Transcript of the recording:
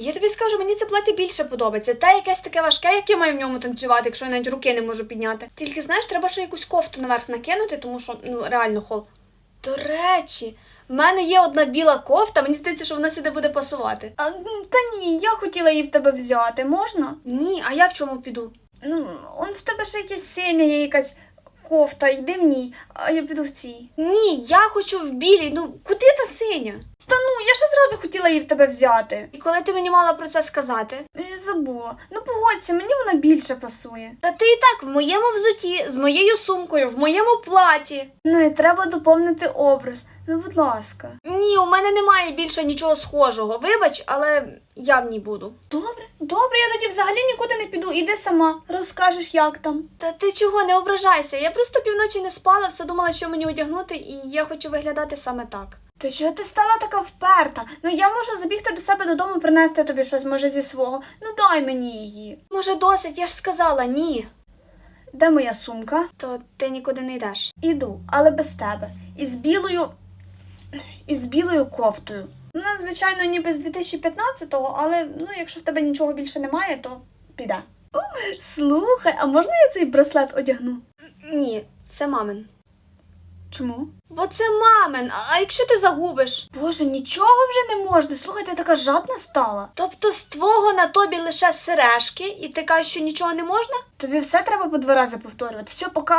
Я тобі скажу, мені це плаття більше подобається. Та якесь таке важке, як я маю в ньому танцювати, якщо я навіть руки не можу підняти. Тільки знаєш, треба ще якусь кофту наверх накинути, тому що ну реально хол. До речі, в мене є одна біла кофта, мені здається, що вона сюди буде пасувати. А, та ні, я хотіла її в тебе взяти, можна? Ні, а я в чому піду? Ну, он в тебе ще якась синя є якась кофта, йди в ній, а я піду в цій. Ні, я хочу в білій. Ну куди та синя? Зразу хотіла її в тебе взяти. І коли ти мені мала про це сказати? Я забула. Ну погодься, мені вона більше пасує. Та ти і так в моєму взуті, з моєю сумкою, в моєму платі. Ну і треба доповнити образ. Ну, будь ласка. Ні, у мене немає більше нічого схожого. Вибач, але я в ній буду. Добре, добре, я тоді взагалі нікуди не піду. Іди сама, розкажеш, як там. Та ти чого не ображайся? Я просто півночі не спала, все думала, що мені одягнути, і я хочу виглядати саме так. Та чого ти стала така вперта? Ну я можу забігти до себе додому, принести тобі щось, може, зі свого. Ну дай мені її. Може, досить, я ж сказала ні. Де моя сумка? То ти нікуди не йдеш. Іду, але без тебе. Із білою. Із білою кофтою. Ну, звичайно, ніби з 2015-го, але ну, якщо в тебе нічого більше немає, то піде. О, слухай, а можна я цей браслет одягну? Ні, це мамин. Чому? Бо це мамин, а- якщо ти загубиш? Боже, нічого вже не можна. Слухайте, я така жадна стала. Тобто з твого на тобі лише сережки, і ти кажеш, що нічого не можна? Тобі все треба по два рази повторювати. Все, пока.